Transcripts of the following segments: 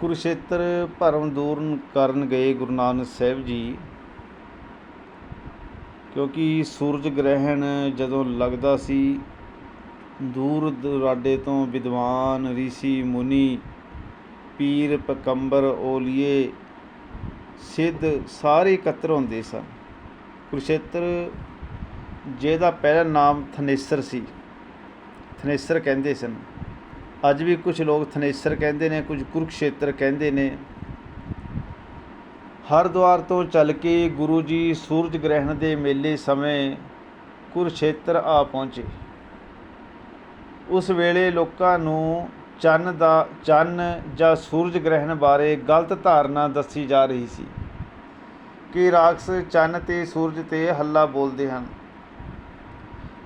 ਕੁਰੂਸ਼ੇਤਰ ਭਰਮ ਦੂਰ ਕਰਨ ਗਏ ਗੁਰੂ ਨਾਨਕ ਸਾਹਿਬ ਜੀ, ਕਿਉਂਕਿ ਸੂਰਜ ਗ੍ਰਹਿਣ ਜਦੋਂ ਲੱਗਦਾ ਸੀ, ਦੂਰ ਦੁਰਾਡੇ ਤੋਂ ਵਿਦਵਾਨ ઋષਿ ਮੁਨੀ, ਪੀਰ ਪਕੰਬਰ ਓਲੀਏ, ਸਿੱਧ ਸਾਰੇ ਇਕੱਤਰ ਹੁੰਦੇ ਸਨ। ਕੁਰਸ਼ੇਤਰ ਜਿਹਦਾ ਪਹਿਲਾ ਨਾਮ ਥਨੇਸਰ ਸੀ, ਥਨੇਸਰ ਕਹਿੰਦੇ ਸਨ। ਅੱਜ ਵੀ ਕੁਝ ਲੋਕ ਥਨੇਸਰ ਕਹਿੰਦੇ ਨੇ, ਕੁਝ ਕੁਰਕਸ਼ੇਤਰ ਕਹਿੰਦੇ ਨੇ। ਹਰਿਦੁਆਰ ਤੋਂ ਚੱਲ ਕੇ ਗੁਰੂ ਜੀ ਸੂਰਜ ਗ੍ਰਹਿਣ ਦੇ ਮੇਲੇ ਸਮੇਂ ਕੁਰੂਕਸ਼ੇਤਰ ਆ ਪਹੁੰਚੇ। ਉਸ ਵੇਲੇ ਲੋਕਾਂ ਨੂੰ ਚੰਨ ਦਾ, ਚੰਨ ਜਾਂ ਸੂਰਜ ਗ੍ਰਹਿਣ ਬਾਰੇ ਗਲਤ ਧਾਰਨਾ ਦੱਸੀ ਜਾ ਰਹੀ ਸੀ ਕਿ ਰਾਖਸ਼ ਚੰਨ ਤੇ ਸੂਰਜ ਤੇ ਹੱਲਾ ਬੋਲਦੇ ਹਨ।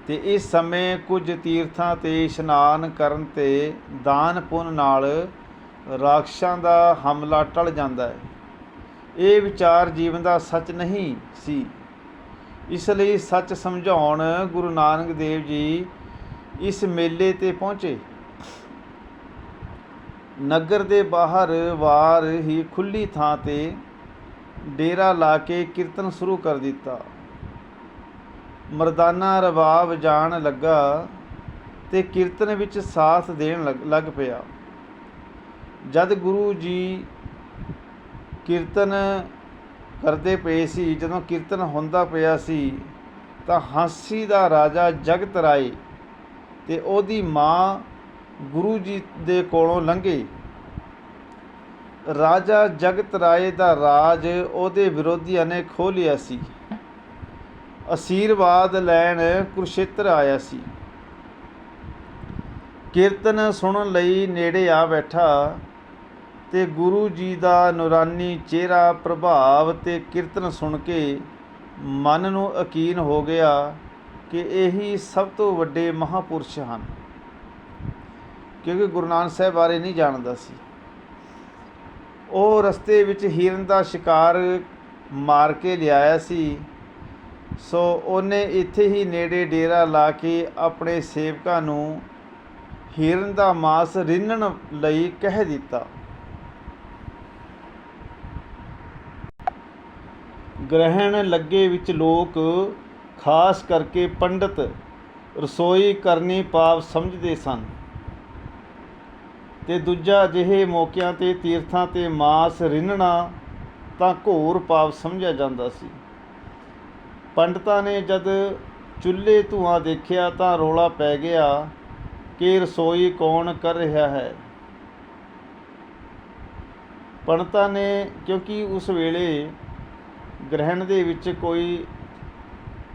ਤੇ ਇਸ ਸਮੇਂ ਕੁਝ ਤੀਰਥਾਂ ਤੇ ਇਸ਼ਨਾਨ ਕਰਨ ਤੇ ਦਾਨ ਪੁੰਨ ਨਾਲ ਰਾਖਸ਼ਾਂ ਦਾ ਹਮਲਾ ਟਲ ਜਾਂਦਾ ਹੈ। ਇਹ ਵਿਚਾਰ ਜੀਵਨ ਦਾ ਸੱਚ ਨਹੀਂ ਸੀ। ਇਸ ਲਈ ਸੱਚ ਸਮਝਾਉਣ ਗੁਰੂ ਨਾਨਕ ਦੇਵ ਜੀ ਇਸ ਮੇਲੇ ਤੇ ਪਹੁੰਚੇ। ਨਗਰ ਦੇ ਬਾਹਰ ਵਾਰ ਹੀ ਖੁੱਲੀ ਥਾਂ ਤੇ ਡੇਰਾ ਲਾ ਕੇ ਕੀਰਤਨ ਸ਼ੁਰੂ ਕਰ ਦਿੱਤਾ। ਮਰਦਾਨਾ ਰਬਾਬ ਜਾਣ ਲੱਗਾ ਤੇ ਕੀਰਤਨ ਵਿੱਚ ਸਾਥ ਦੇਣ ਲੱਗ- ਲੱਗ ਪਿਆ। ਜਦ ਗੁਰੂ ਜੀ ਕੀਰਤਨ ਕਰਦੇ ਪਏ ਸੀ, ਜਦੋਂ ਕੀਰਤਨ ਹੁੰਦਾ ਪਿਆ ਸੀ, ਤਾਂ ਹਾਂਸੀ ਦਾ ਰਾਜਾ ਜਗਤ ਰਾਏ ਤੇ ਉਹਦੀ ਮਾਂ ਗੁਰੂ ਜੀ ਦੇ ਕੋਲੋਂ ਲੰਘੇ। ਰਾਜਾ ਜਗਤ ਰਾਏ ਦਾ ਰਾਜ ਉਹਦੇ ਵਿਰੋਧੀਆਂ ਨੇ ਖੋਹ ਲਿਆ ਸੀ। ਅਸੀਰਵਾਦ ਲੈਣ ਕੁਰਸ਼ੇਤਰ ਆਇਆ ਸੀ। ਕੀਰਤਨ ਸੁਣਨ ਲਈ ਨੇੜੇ ਆ ਬੈਠਾ ਤੇ ਗੁਰੂ ਜੀ ਦਾ ਨੂਰਾਨੀ ਚਿਹਰਾ ਪ੍ਰਭਾਵ ਤੇ ਕੀਰਤਨ ਸੁਣ ਕੇ ਮਨ ਨੂੰ ਯਕੀਨ ਹੋ ਗਿਆ ਕਿ ਇਹੀ ਸਭ ਤੋਂ ਵੱਡੇ ਮਹਾਪੁਰਸ਼ ਹਨ। ਕਿਉਂਕਿ ਗੁਰੂ ਨਾਨਕ ਸਾਹਿਬ ਬਾਰੇ ਨਹੀਂ ਜਾਣਦਾ ਸੀ। ਉਹ ਰਸਤੇ ਵਿੱਚ ਹਿਰਨ ਦਾ ਸ਼ਿਕਾਰ ਮਾਰ ਕੇ ਲਿਆਇਆ ਸੀ। ਸੋ ਉਹਨੇ ਇੱਥੇ ਹੀ ਨੇੜੇ ਡੇਰਾ ਲਾ ਕੇ ਆਪਣੇ ਸੇਵਕਾਂ ਨੂੰ ਹਿਰਨ ਦਾ ਮਾਸ ਰਿੰਨਣ ਲਈ ਕਹਿ ਦਿੱਤਾ। ਗ੍ਰਹਿਣ ਲੱਗੇ ਵਿੱਚ ਲੋਕ ਖਾਸ ਕਰਕੇ ਪੰਡਤ ਰਸੋਈ ਕਰਨੀ ਪਾਪ ਸਮਝਦੇ ਸਨ। ਤੇ ਦੂਜਾ ਅਜਿਹੇ ਮੌਕਿਆਂ ਤੇ ਤੀਰਥਾਂ ਤੇ ਮਾਸ ਰਿੰਨਣਾ ਤਾਂ ਘੋਰ ਪਾਪ ਸਮਝਿਆ ਜਾਂਦਾ ਸੀ। ਪੰਡਤਾਂ ਨੇ ਜਦ ਚੁੱਲ੍ਹੇ ਧੂਆਂ ਦੇਖਿਆ ਤਾਂ ਰੋਲਾ ਪੈ ਗਿਆ, ਕਿ ਰਸੋਈ ਕੌਣ ਕਰ ਰਿਹਾ ਹੈ? ਪੰਡਤਾਂ ਨੇ, ਕਿਉਂਕਿ ਉਸ ਵੇਲੇ ਗ੍ਰਹਿਣ ਦੇ ਵਿੱਚ ਕੋਈ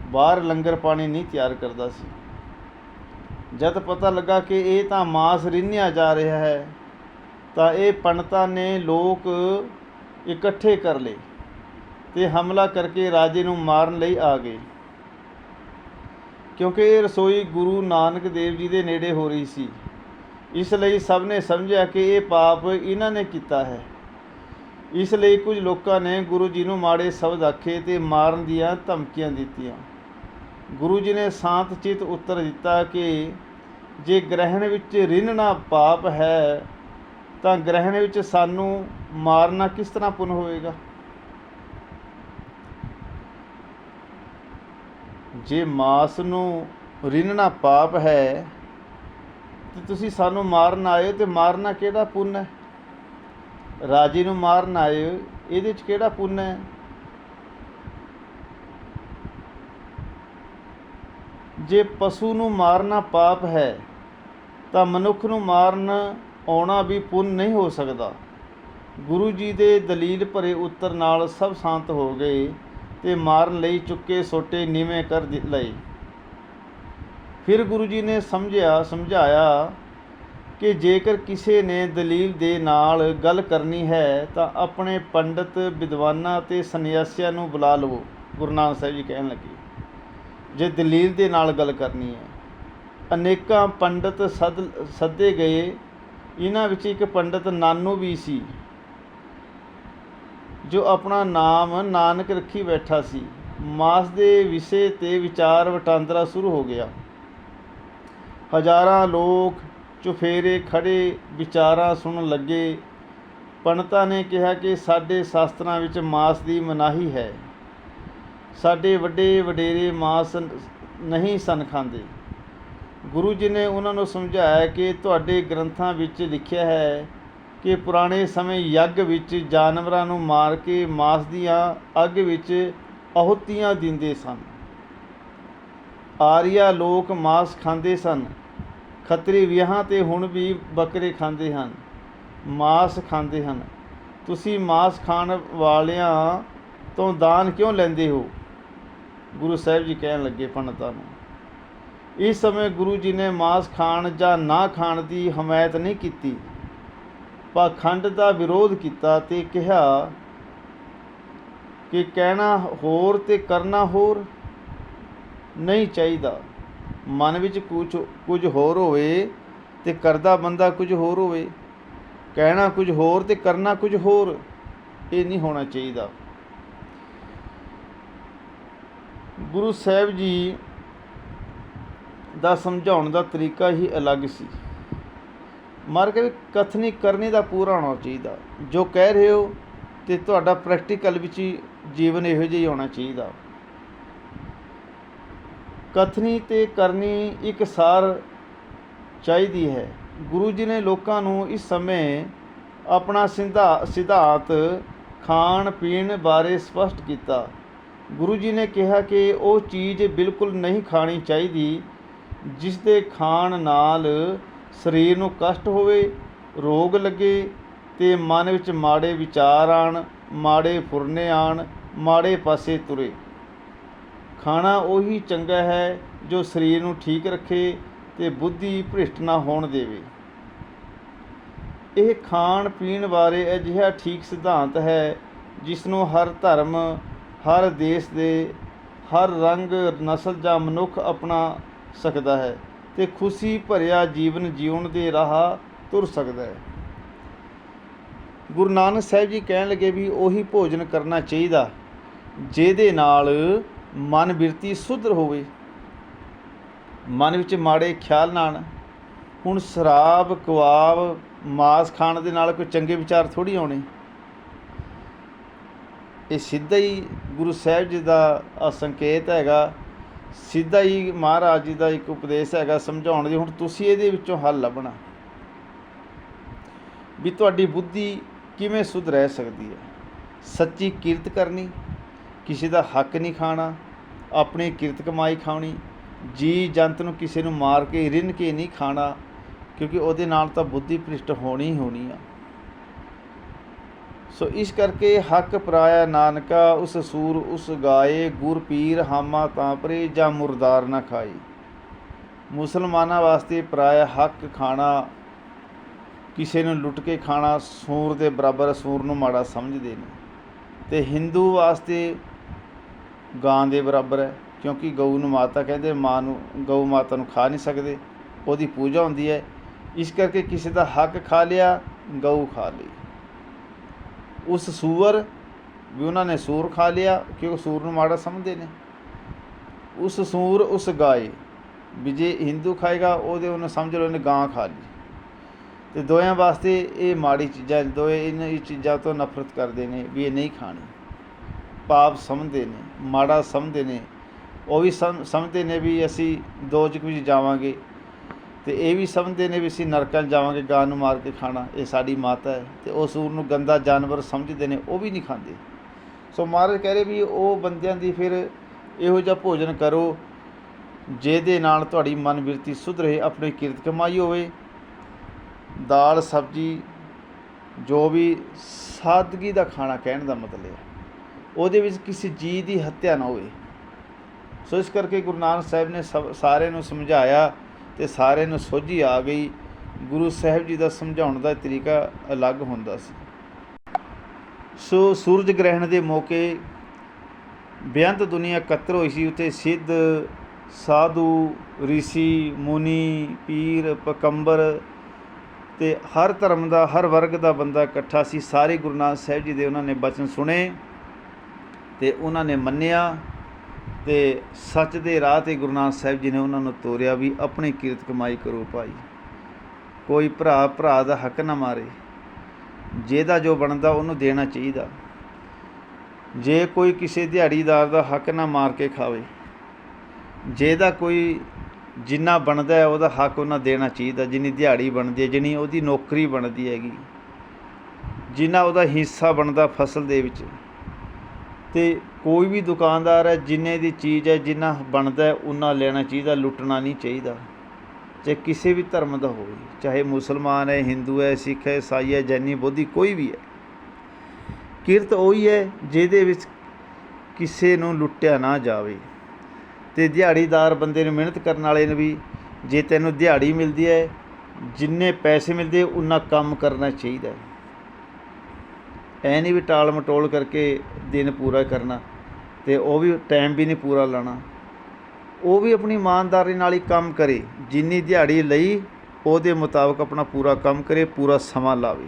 ਬਾਹਰ ਲੰਗਰ ਪਾਣੀ ਨਹੀਂ ਤਿਆਰ ਕਰਦਾ ਸੀ। ਜਦ ਪਤਾ ਲੱਗਾ ਕਿ ਇਹ ਤਾਂ ਮਾਸ ਰਿੰਨਿਆ ਜਾ ਰਿਹਾ ਹੈ, ਤਾਂ ਇਹ ਪੰਡਤਾਂ ਨੇ ਲੋਕ ਇਕੱਠੇ ਕਰ ਲਏ। ਤੇ ਹਮਲਾ ਕਰਕੇ ਰਾਜੇ ਨੂੰ ਮਾਰਨ ਲਈ ਆ ਗਏ। ਕਿਉਂਕਿ ਇਹ ਰਸੋਈ ਗੁਰੂ ਨਾਨਕ ਦੇਵ ਜੀ ਦੇ ਨੇੜੇ ਹੋ ਰਹੀ ਸੀ। ਇਸ ਲਈ ਸਭ ਨੇ ਸਮਝਿਆ ਕਿ ਇਹ ਪਾਪ ਇਹਨਾਂ ਨੇ ਕੀਤਾ ਹੈ। ਇਸ ਲਈ ਕੁਝ ਲੋਕਾਂ ਨੇ ਗੁਰੂ ਜੀ ਨੂੰ ਮਾੜੇ ਸ਼ਬਦ ਆਖੇ ਤੇ ਮਾਰਨ ਦੀਆਂ ਧਮਕੀਆਂ ਦਿੱਤੀਆਂ। ਗੁਰੂ ਜੀ ਨੇ ਸ਼ਾਂਤ ਚਿਤ ਉੱਤਰ ਦਿੱਤਾ ਕਿ ਜੇ ਗ੍ਰਹਿਣ ਵਿੱਚ ਰਿੰਨਣਾ ਪਾਪ ਹੈ, ਤਾਂ ਗ੍ਰਹਿਣ ਵਿੱਚ ਸਾਨੂੰ ਮਾਰਨਾ ਕਿਸ ਤਰ੍ਹਾਂ ਪੁੰਨ ਹੋਵੇਗਾ? ਜੇ ਮਾਸ ਨੂੰ ਰਿੰਨਣਾ ਪਾਪ ਹੈ, ਤੇ ਤੁਸੀਂ ਸਾਨੂੰ ਮਾਰਨ ਆਏ ਹੋ ਤੇ ਮਾਰਨਾ ਕਿਹੜਾ ਪੁੰਨ ਹੈ? ਰਾਜੀ ਨੂੰ ਮਾਰਨ ਆਏ ਇਹਦੇ ਚ ਕਿਹੜਾ ਪੁੰਨ ਹੈ? ਜੇ ਪਸ਼ੂ ਨੂੰ ਮਾਰਨਾ ਪਾਪ ਹੈ, ਤਾਂ ਮਨੁੱਖ ਨੂੰ ਮਾਰਨ ਆਉਣਾ ਵੀ ਪੁੰਨ ਨਹੀਂ ਹੋ ਸਕਦਾ। ਗੁਰੂ ਜੀ ਦੇ ਦਲੀਲ ਭਰੇ ਉੱਤਰ ਨਾਲ ਸਭ ਸ਼ਾਂਤ ਹੋ ਗਏ। ਤੇ ਮਾਰਨ ਲਈ ਚੁੱਕੇ ਸੋਟੇ ਨੀਵੇਂ ਕਰ ਲਏ। ਫਿਰ ਗੁਰੂ ਜੀ ਨੇ ਸਮਝਿਆ, ਸਮਝਾਇਆ ਕਿ ਜੇਕਰ ਕਿਸੇ ਨੇ ਦਲੀਲ ਦੇ ਨਾਲ ਗੱਲ ਕਰਨੀ ਹੈ, ਤਾਂ ਆਪਣੇ ਪੰਡਤ ਵਿਦਵਾਨਾਂ ਤੇ ਸੰਨਿਆਸੀਆਂ ਨੂੰ ਬੁਲਾ ਲਵੋ, ਗੁਰੂ ਨਾਨਕ ਸਾਹਿਬ ਜੀ ਕਹਿਣ ਲੱਗੇ। ਜੇ ਦਲੀਲ ਦੇ ਨਾਲ ਗੱਲ ਕਰਨੀ ਹੈ, ਅਨੇਕਾਂ ਪੰਡਤ ਸਦ, ਸੱਦੇ ਗਏ। ਇਹਨਾਂ ਵਿੱਚ ਇੱਕ ਪੰਡਤ ਨਾਨੂ ਵੀ ਸੀ। ਜੋ ਆਪਣਾ ਨਾਮ ਨਾਨਕ ਰੱਖੀ ਬੈਠਾ ਸੀ, ਮਾਸ ਦੇ ਵਿਸ਼ੇ ਤੇ ਵਿਚਾਰ ਵਟਾਂਦਰਾ ਸ਼ੁਰੂ ਹੋ ਗਿਆ। ਹਜ਼ਾਰਾਂ ਲੋਕ ਚੁਫੇਰੇ ਖੜੇ ਵਿਚਾਰਾਂ ਸੁਣਨ ਲੱਗੇ। ਪੰਡਤਾਂ ਨੇ ਕਿਹਾ ਕਿ ਸਾਡੇ ਸ਼ਾਸਤਰਾਂ ਵਿੱਚ ਮਾਸ ਦੀ ਮਨਾਹੀ ਹੈ। ਸਾਡੇ ਵੱਡੇ ਵਡੇਰੇ ਮਾਸ ਨਹੀਂ ਸਨ ਖਾਂਦੇ। ਗੁਰੂ ਜੀ ਨੇ ਉਹਨਾਂ ਨੂੰ ਸਮਝਾਇਆ ਕਿ ਤੁਹਾਡੇ ਗ੍ਰੰਥਾਂ ਵਿੱਚ ਲਿਖਿਆ ਹੈ ਕਿ ਪੁਰਾਣੇ ਸਮੇਂ ਯੱਗ ਵਿੱਚ ਜਾਨਵਰਾਂ ਨੂੰ ਮਾਰ ਕੇ ਮਾਸ ਦੀਆਂ ਅੱਗ ਵਿੱਚ ਆਹੁਤੀਆਂ ਦਿੰਦੇ ਸਨ। ਆਰੀਆ ਲੋਕ ਮਾਸ ਖਾਂਦੇ ਸਨ। ਖੱਤਰੀ ਵਿਆਹਾਂ ਤੇ ਹੁਣ ਵੀ ਬੱਕਰੇ ਖਾਂਦੇ ਹਨ। ਮਾਸ ਖਾਂਦੇ ਹਨ। ਤੁਸੀਂ ਮਾਸ ਖਾਣ ਵਾਲਿਆਂ ਤੋਂ ਦਾਨ ਕਿਉਂ ਲੈਂਦੇ ਹੋ? ਗੁਰੂ ਸਾਹਿਬ ਜੀ ਕਹਿਣ ਲੱਗੇ ਪੰਡਤਾਂ ਨੂੰ। ਇਸ ਸਮੇਂ ਗੁਰੂ ਜੀ ਨੇ ਮਾਸ ਖਾਣ ਜਾਂ ਨਾ ਖਾਣ ਦੀ ਹਮਾਇਤ ਨਹੀਂ ਕੀਤੀ। ਪਾਖੰਡ ਦਾ ਵਿਰੋਧ ਕੀਤਾ ਤੇ ਕਿਹਾ ਕਿ ਕਹਿਣਾ ਹੋਰ ਤੇ ਕਰਨਾ ਹੋਰ ਨਹੀਂ ਚਾਹੀਦਾ। ਮਨ ਵਿੱਚ ਕੁਝ ਕੁਝ ਹੋਰ ਹੋਵੇ ਤੇ ਕਰਦਾ ਬੰਦਾ ਕੁਝ ਹੋਰ ਹੋਵੇ। ਕਹਿਣਾ ਕੁਝ ਹੋਰ ਤੇ ਕਰਨਾ ਕੁਝ ਹੋਰ, ਇਹ ਨਹੀਂ ਹੋਣਾ ਚਾਹੀਦਾ। ਗੁਰੂ ਸਾਹਿਬ ਜੀ ਦਾ ਸਮਝਾਉਣ ਦਾ ਤਰੀਕਾ ਹੀ ਅਲੱਗ ਸੀ। ਮਾਰ ਕੇ ਕਥਨੀ ਕਰਨੀ ਦਾ ਪੂਰਾ ਹੋਣਾ ਚਾਹੀਦਾ। ਜੋ ਕਹਿ ਰਹੇ ਹੋ ਤੇ ਤੁਹਾਡਾ ਪ੍ਰੈਕਟੀਕਲ ਵਿੱਚ ਹੀ ਜੀਵਨ ਇਹੋ ਜਿਹਾ ਹੀ ਹੋਣਾ ਚਾਹੀਦਾ। ਕਥਨੀ ਤੇ ਕਰਨੀ ਇੱਕ ਸਾਰ ਚਾਹੀਦੀ ਹੈ। ਗੁਰੂ ਜੀ ਨੇ ਲੋਕਾਂ ਨੂੰ ਇਸ ਸਮੇਂ ਆਪਣਾ ਸਿਧਾ, ਸਿਧਾਂਤ ਖਾਣ, ਪੀਣ ਬਾਰੇ ਸਪਸ਼ਟ ਕੀਤਾ। ਗੁਰੂ ਜੀ ਨੇ ਕਿਹਾ ਕਿ ਉਹ ਚੀਜ਼ ਬਿਲਕੁਲ ਨਹੀਂ ਖਾਣੀ ਚਾਹੀਦੀ ਜਿਸ ਦੇ ਖਾਣ ਨਾਲ ਸਰੀਰ ਨੂੰ ਕਸ਼ਟ ਹੋਵੇ, ਰੋਗ ਲੱਗੇ ਤੇ ਮਨ ਵਿੱਚ ਮਾੜੇ ਵਿਚਾਰ ਆਣ, ਮਾੜੇ ਫੁਰਨੇ ਆਣ, ਮਾੜੇ ਪਾਸੇ ਤੁਰੇ। ਖਾਣਾ ਉਹੀ ਚੰਗਾ ਹੈ ਜੋ ਸਰੀਰ ਨੂੰ ਠੀਕ ਰੱਖੇ ਤੇ ਬੁੱਧੀ ਭ੍ਰਿਸ਼ਟ ਨਾ ਹੋਣ ਦੇਵੇ। ਇਹ ਖਾਣ ਪੀਣ ਬਾਰੇ ਅਜਿਹਾ ਠੀਕ ਸਿਧਾਂਤ ਹੈ ਜਿਸ ਨੂੰ ਹਰ ਧਰਮ, ਹਰ ਦੇਸ਼ ਦੇ ਹਰ ਰੰਗ, ਨਸਲ ਜਾਂ ਮਨੁੱਖ ਅਪਣਾ ਸਕਦਾ ਹੈ। ਤੇ ਖੁਸ਼ੀ ਭਰਿਆ ਜੀਵਨ ਜਿਉਣ ਦੇ ਰਾਹ ਤੁਰ ਸਕਦਾ ਹੈ। ਗੁਰੂ ਨਾਨਕ ਸਾਹਿਬ ਜੀ ਕਹਿਣ ਲੱਗੇ ਵੀ ਉਹੀ ਭੋਜਨ ਕਰਨਾ ਚਾਹੀਦਾ, ਜਿਹਦੇ ਨਾਲ ਮਨ ਬਿਰਤੀ ਸੁਧਰ ਹੋਵੇ। ਮਨ ਵਿੱਚ ਮਾੜੇ ਖਿਆਲ ਨਾ ਆਉਣ ਹੁਣ ਸ਼ਰਾਬ ਕਵਾਬ ਮਾਸ ਖਾਣ ਦੇ ਨਾਲ ਕੋਈ ਚੰਗੇ ਵਿਚਾਰ ਥੋੜੀ ਆਉਣੇ। ਇਹ ਸਿੱਧਾ ਹੀ ਗੁਰੂ ਸਾਹਿਬ ਜੀ ਦਾ ਸੰਕੇਤ ਹੈਗਾ ਸਿੱਧਾ ਹੀ ਮਹਾਰਾਜ ਜੀ ਦਾ ਇੱਕ ਉਪਦੇਸ਼ ਹੈਗਾ ਸਮਝਾਉਣ ਦੀ, ਹੁਣ ਤੁਸੀਂ ਇਹਦੇ ਵਿੱਚੋਂ ਹੱਲ ਲੱਭਣਾ। ਵੀ ਤੁਹਾਡੀ ਬੁੱਧੀ ਕਿਵੇਂ ਸੁਧ ਰਹਿ ਸਕਦੀ ਹੈ? ਸੱਚੀ ਕਿਰਤ ਕਰਨੀ, ਕਿਸੇ ਦਾ ਹੱਕ ਨਹੀਂ ਖਾਣਾ, ਆਪਣੀ ਕਿਰਤ ਕਮਾਈ ਖਾਣੀ, ਜੀ ਜੰਤ ਨੂੰ ਕਿਸੇ ਨੂੰ ਮਾਰ ਕੇ, ਰਿੰਨ ਕੇ ਨਹੀਂ ਖਾਣਾ, ਕਿਉਂਕਿ ਉਹਦੇ ਨਾਲ ਤਾਂ ਬੁੱਧੀ ਭ੍ਰਿਸ਼ਟ ਹੋਣੀ ਹੀ ਹੋਣੀ ਆ। ਸੋ ਇਸ ਕਰਕੇ ਹੱਕ ਪਰਾਇਆ ਨਾਨਕਾ ਉਸ ਸੂਰ ਉਸ ਗਾਏ, ਗੁਰ ਪੀਰ ਹਾਮਾ ਤਾਂ ਪਰੇ ਜਾਂ ਮੁਰਦਾਰ ਨਾ ਖਾਈ। ਮੁਸਲਮਾਨਾਂ ਵਾਸਤੇ ਪਰਾਇਆ ਹੱਕ ਖਾਣਾ, ਕਿਸੇ ਨੂੰ ਲੁੱਟ ਕੇ ਖਾਣਾ ਸੂਰ ਦੇ ਬਰਾਬਰ ਸੂਰ ਨੂੰ ਮਾੜਾ ਸਮਝਦੇ ਨੇ। ਤੇ ਹਿੰਦੂ ਵਾਸਤੇ ਗਾਂ ਦੇ ਬਰਾਬਰ ਹੈ, ਕਿਉਂਕਿ ਗਊ ਨੂੰ ਮਾਤਾ ਕਹਿੰਦੇ, ਮਾਂ ਨੂੰ, ਗਊ ਮਾਤਾ ਨੂੰ ਖਾ ਨਹੀਂ ਸਕਦੇ, ਉਹਦੀ ਪੂਜਾ ਹੁੰਦੀ ਹੈ। ਇਸ ਕਰਕੇ ਕਿਸੇ ਦਾ ਹੱਕ ਖਾ ਲਿਆ, ਗਊ ਖਾ ਲਈ। ਉਸ ਸੂਰ ਵੀ ਉਹਨਾਂ ਨੇ ਸੂਰ ਖਾ ਲਿਆ ਕਿਉਂਕਿ ਸੂਰ ਨੂੰ ਮਾੜਾ ਸਮਝਦੇ ਨੇ। ਉਸ ਸੂਰ, ਉਸ ਗਾਏ ਵੀ ਜੇ ਹਿੰਦੂ ਖਾਏਗਾ, ਉਹਦੇ ਉਹਨੂੰ ਸਮਝ ਲਓ ਇਹਨੇ ਗਾਂ ਖਾ ਲਈ। ਤੇ ਦੋਆਂ ਵਾਸਤੇ ਇਹ ਮਾੜੀ ਚੀਜ਼ਾਂ ਦੋਏ ਇਹਨਾਂ ਚੀਜ਼ਾਂ ਤੋਂ ਨਫ਼ਰਤ ਕਰਦੇ ਨੇ ਵੀ ਇਹ ਨਹੀਂ ਖਾਣੀ। ਪਾਪ ਸਮਝਦੇ ਨੇ, ਮਾੜਾ ਸਮਝਦੇ ਨੇ। ਉਹ ਵੀ ਸਮਝਦੇ ਨੇ ਵੀ ਅਸੀਂ ਦੋਜਕ ਵਿੱਚ ਜਾਵਾਂਗੇ। ਤੇ ਇਹ ਵੀ ਸਮਝਦੇ ਨੇ ਵੀ ਅਸੀਂ ਨਰਕਾਂ 'ਚ ਜਾਵਾਂਗੇ, ਗਾਂ ਨੂੰ ਮਾਰ ਕੇ ਖਾਣਾ, ਇਹ ਸਾਡੀ ਮਾਤਾ ਹੈ। ਤੇ ਉਹ ਸੂਰ ਨੂੰ ਗੰਦਾ ਜਾਨਵਰ ਸਮਝਦੇ ਨੇ, ਉਹ ਵੀ ਨਹੀਂ ਖਾਂਦੇ। ਸੋ ਮਹਾਰਾਜ ਕਹਿ ਰਹੇ ਵੀ ਉਹ ਬੰਦਿਆਂ ਦੀ ਫਿਰ ਇਹੋ ਜਿਹਾ ਭੋਜਨ ਕਰੋ, ਜਿਹਦੇ ਨਾਲ ਤੁਹਾਡੀ ਮਨ ਬਿਰਤੀ ਸੁਧ ਆਪਣੀ ਕਿਰਤ ਕਮਾਈ ਹੋਵੇ। ਦਾਲ, ਸਬਜੀ, ਜੋ ਵੀ ਸਾਦਗੀ ਦਾ ਖਾਣਾ ਕਹਿਣ ਦਾ ਮਤਲਬ ਹੈ। ਉਹਦੇ ਵਿੱਚ ਕਿਸੇ ਜੀਵ ਦੀ ਹੱਤਿਆ ਨਾ ਹੋਵੇ। ਸੋ ਇਸ ਕਰਕੇ ਗੁਰੂ ਨਾਨਕ ਸਾਹਿਬ ਨੇ ਸਭ ਸਾਰਿਆਂ ਨੂੰ ਸਮਝਾਇਆ ਤੇ ਸਾਰਿਆਂ ਨੂੰ ਸੋਝੀ ਆ ਗਈ। ਗੁਰੂ ਸਾਹਿਬ ਜੀ ਦਾ ਸਮਝਾਉਣ ਦਾ ਤਰੀਕਾ ਅਲੱਗ ਹੁੰਦਾ ਸੀ। ਸੋ ਸੂਰਜ ਗ੍ਰਹਿਣ ਦੇ ਮੌਕੇ ਬੇਅੰਤ ਦੁਨੀਆ ਇਕੱਤਰ ਹੋਈ ਸੀ। ਉੱਥੇ ਸਿੱਧ ਸਾਧੂ ઋષਿ ਮੁਨੀ, ਪੀਰ, ਪਕੰਬਰ ਤੇ ਹਰ ਧਰਮ ਦਾ, ਹਰ ਵਰਗ ਦਾ ਬੰਦਾ ਇਕੱਠਾ ਸੀ। ਸਾਰੇ ਗੁਰੂ ਨਾਨਕ ਸਾਹਿਬ ਜੀ ਦੇ ਉਹਨਾਂ ਨੇ ਬਚਨ ਸੁਣੇ ਤੇ ਉਹਨਾਂ ਨੇ ਮੰਨਿਆ। ਤੇ ਸੱਚ ਦੇ ਰਾਹ ਤੇ ਗੁਰੂ ਨਾਨਕ ਸਾਹਿਬ ਜੀ ਨੇ ਉਹਨਾਂ ਨੂੰ ਤੋਰਿਆ ਵੀ ਆਪਣੀ ਕਿਰਤ ਕਮਾਈ ਕਰੋ ਭਾਈ। ਕੋਈ ਭਰਾ ਭਰਾ ਦਾ ਹੱਕ ਨਾ ਮਾਰੇ। ਜਿਹਦਾ ਜੋ ਬਣਦਾ ਉਹਨੂੰ ਦੇਣਾ ਚਾਹੀਦਾ। ਜੇ ਕੋਈ ਕਿਸੇ ਦਿਹਾੜੀਦਾਰ ਦਾ ਹੱਕ ਨਾ ਮਾਰ ਕੇ ਖਾਵੇ, ਜਿਹਦਾ ਕੋਈ ਜਿੰਨਾ ਬਣਦਾ ਹੈ ਉਹਦਾ ਹੱਕ ਉਹਨਾਂ ਦੇਣਾ ਚਾਹੀਦਾ। ਜਿੰਨੀ ਦਿਹਾੜੀ ਬਣਦੀ ਹੈ, ਜਿੰਨੀ ਉਹਦੀ ਨੌਕਰੀ ਬਣਦੀ ਹੈਗੀ, ਜਿੰਨਾ ਉਹਦਾ ਹਿੱਸਾ ਬਣਦਾ ਫਸਲ ਦੇ ਵਿੱਚ। ਤੇ ਕੋਈ ਵੀ ਦੁਕਾਨਦਾਰ ਹੈ, ਜਿੰਨੇ ਦੀ ਚੀਜ਼ ਹੈ, ਜਿੰਨਾ ਬਣਦਾ ਉਨਾ ਲੈਣਾ ਚਾਹੀਦਾ, ਲੁੱਟਣਾ ਨਹੀਂ ਚਾਹੀਦਾ। ਚਾਹੇ ਕਿਸੇ ਵੀ ਧਰਮ ਦਾ ਹੋਵੇ, ਚਾਹੇ ਮੁਸਲਮਾਨ ਹੈ, ਹਿੰਦੂ ਹੈ, ਸਿੱਖ ਹੈ, ਈਸਾਈ ਹੈ, ਜੈਨੀ, ਬੋਧੀ, ਕੋਈ ਵੀ ਹੈ। ਕਿਰਤ ਉਹੀ ਹੈ, ਜਿਹਦੇ ਵਿੱਚ ਕਿਸੇ ਨੂੰ ਲੁੱਟਿਆ ਨਾ ਜਾਵੇ। ਤੇ ਦਿਹਾੜੀਦਾਰ ਬੰਦੇ ਨੂੰ ਮਿਹਨਤ ਕਰਨ ਵਾਲੇ ਨੂੰ ਵੀ, ਜੇ ਤੈਨੂੰ ਦਿਹਾੜੀ ਮਿਲਦੀ ਹੈ, ਜਿੰਨੇ ਪੈਸੇ ਮਿਲਦੇ ਉਨਾ ਕੰਮ ਕਰਨਾ ਚਾਹੀਦਾ ਐ ਨਹੀਂ ਵੀ ਟਾਲ ਮਟੋਲ ਕਰਕੇ ਦਿਨ ਪੂਰਾ ਕਰਨਾ ਤੇ ਉਹ ਵੀ ਟਾਈਮ ਵੀ ਨਹੀਂ ਪੂਰਾ ਲਾਣਾ। ਉਹ ਵੀ ਆਪਣੀ ਇਮਾਨਦਾਰੀ ਨਾਲ ਹੀ ਕੰਮ ਕਰੇ, ਜਿੰਨੀ ਦਿਹਾੜੀ ਲਈ ਉਹਦੇ ਮੁਤਾਬਕ ਆਪਣਾ ਪੂਰਾ ਕੰਮ ਕਰੇ, ਪੂਰਾ ਸਮਾਂ ਲਾਵੇ।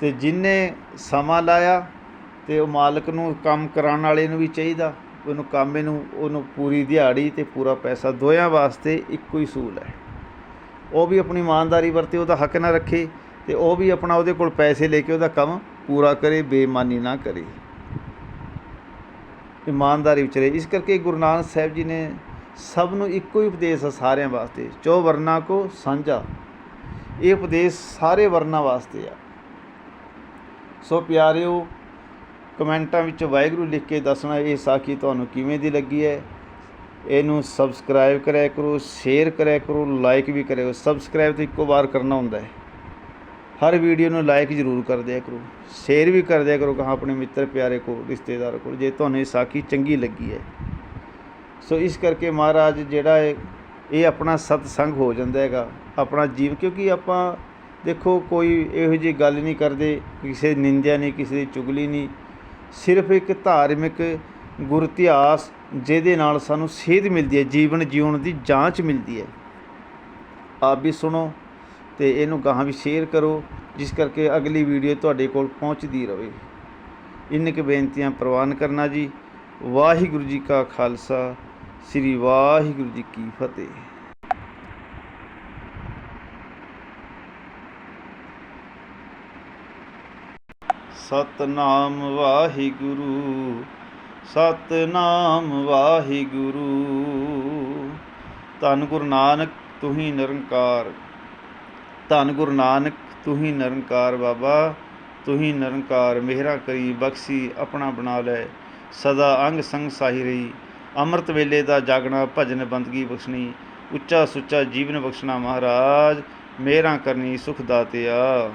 ਤੇ ਜਿੰਨੇ ਸਮਾਂ ਲਾਇਆ ਤੇ ਉਹ ਮਾਲਕ ਨੂੰ ਕੰਮ ਕਰਾਉਣ ਵਾਲੇ ਨੂੰ ਵੀ ਚਾਹੀਦਾ, ਉਹਨੂੰ ਕੰਮ ਨੂੰ ਉਹਨੂੰ ਪੂਰੀ ਦਿਹਾੜੀ ਤੇ ਪੂਰਾ ਪੈਸਾ ਦੋਹਾਂ ਵਾਸਤੇ ਇੱਕੋ ਹੀ ਸੂਲ ਹੈ। ਉਹ ਵੀ ਆਪਣੀ ਇਮਾਨਦਾਰੀ ਵਰਤੇ, ਉਹਦਾ ਹੱਕ ਨਾ ਰੱਖੇ। ਤੇ ਉਹ ਵੀ ਆਪਣਾ ਉਹਦੇ ਕੋਲ ਪੈਸੇ ਲੈ ਕੇ ਉਹਦਾ ਕੰਮ ਪੂਰਾ ਕਰੇ, ਬੇਈਮਾਨੀ ਨਾ ਕਰੇ। ਇਮਾਨਦਾਰੀ ਵਿੱਚ ਰਹੇ। ਇਸ ਕਰਕੇ ਗੁਰੂ ਨਾਨਕ ਸਾਹਿਬ ਜੀ ਨੇ ਸਭ ਨੂੰ ਇੱਕੋ ਹੀ ਉਪਦੇਸ਼ ਆ ਸਾਰਿਆਂ ਵਾਸਤੇ। ਚੋ ਵਰਨਾ ਕੋ ਸਾਂਝਾ। ਇਹ ਉਪਦੇਸ਼ ਸਾਰੇ ਵਰਨਾ ਵਾਸਤੇ ਆ। ਸੋ ਪਿਆਰਿਓ, ਕਮੈਂਟਾਂ ਵਿੱਚ ਵਾਹਿਗੁਰੂ ਲਿਖ ਕੇ ਦੱਸਣਾ ਇਹ ਸਾਖੀ ਤੁਹਾਨੂੰ ਕਿਵੇਂ ਦੀ ਲੱਗੀ ਹੈ। ਇਹਨੂੰ ਸਬਸਕ੍ਰਾਈਬ ਕਰਿਆ ਕਰੋ, ਸ਼ੇਅਰ ਕਰਿਆ ਕਰੋ, ਲਾਈਕ ਵੀ ਕਰਿਆ ਕਰੋ। ਸਬਸਕ੍ਰਾਈਬ ਤਾਂ ਇੱਕੋ ਵਾਰ ਕਰਨਾ ਹੁੰਦਾ ਹੈ। ਹਰ ਵੀਡੀਓ ਨੂੰ ਲਾਈਕ ਜ਼ਰੂਰ ਕਰ ਦਿਆ ਕਰੋ। ਸ਼ੇਅਰ ਵੀ ਕਰ ਦਿਆ ਕਰੋ ਕਹਾਂ ਆਪਣੇ ਮਿੱਤਰ ਪਿਆਰੇ ਕੋਲ, ਰਿਸ਼ਤੇਦਾਰ ਕੋਲ, ਜੇ ਤੁਹਾਨੂੰ ਇਹ ਸਾਖੀ ਚੰਗੀ ਲੱਗੀ ਹੈ। ਸੋ ਇਸ ਕਰਕੇ ਮਹਾਰਾਜ ਜਿਹੜਾ ਹੈ ਇਹ ਆਪਣਾ ਸਤਸੰਗ ਹੋ ਜਾਂਦਾ ਹੈਗਾ, ਆਪਣਾ ਜੀਵ, ਕਿਉਂਕਿ ਆਪਾਂ ਦੇਖੋ ਕੋਈ ਇਹੋ ਜਿਹੀ ਗੱਲ ਨਹੀਂ ਕਰਦੇ, ਕਿਸੇ ਨਿੰਦਿਆ ਨਹੀਂ, ਕਿਸੇ ਦੀ ਚੁਗਲੀ ਨਹੀਂ। ਸਿਰਫ ਇੱਕ ਧਾਰਮਿਕ ਗੁਰ ਇਤਿਹਾਸ ਜਿਹਦੇ ਨਾਲ ਸਾਨੂੰ ਸੇਧ ਮਿਲਦੀ ਹੈ, ਜੀਵਨ ਜਿਉਣ ਦੀ ਜਾਂਚ ਮਿਲਦੀ ਹੈ। ਆਪ ਵੀ ਸੁਣੋ ਅਤੇ ਇਹਨੂੰ ਗਾਹਾਂ ਵੀ ਸ਼ੇਅਰ ਕਰੋ, ਜਿਸ ਕਰਕੇ ਅਗਲੀ ਵੀਡੀਓ ਤੁਹਾਡੇ ਕੋਲ ਪਹੁੰਚਦੀ ਰਹੇ ਇੰਨੇ ਕੁ ਬੇਨਤੀਆਂ ਪ੍ਰਵਾਨ ਕਰਨਾ ਜੀ। ਵਾਹਿਗੁਰੂ ਜੀ ਕਾ ਖਾਲਸਾ, ਸ੍ਰੀ ਵਾਹਿਗੁਰੂ ਜੀ ਕੀ ਫਤਿਹ। ਸਤਨਾਮ ਵਾਹਿਗੁਰੂ ਸਤਨਾਮ ਵਾਹਿਗੁਰੂ। ਧੰਨ ਗੁਰੂ ਨਾਨਕ, ਤੂੰ ਨਿਰੰਕਾਰ। ਧੰਨ ਗੁਰੂ ਨਾਨਕ, ਤੂੰ ਹੀ ਨਿਰੰਕਾਰ ਬਾਬਾ, ਤੂੰ ਹੀ ਨਿਰੰਕਾਰ, ਮਿਹਰਾ ਕਰੀ, ਬਖਸ਼ੀ, ਆਪਣਾ ਬਣਾ ਲੈ। ਸਦਾ ਅੰਗ ਸੰਗ ਸਾਹੀ ਰਹੀ। ਅੰਮ੍ਰਿਤ ਵੇਲੇ ਦਾ ਜਾਗਣਾ, ਭਜਨ ਬੰਦਗੀ ਬਖਸ਼ਣੀ। ਉੱਚਾ ਸੁੱਚਾ ਜੀਵਨ ਬਖਸ਼ਣਾ ਮਹਾਰਾਜ, ਮਿਹਰਾਂ ਕਰਨੀ ਸੁਖ ਦਾਤਿਆ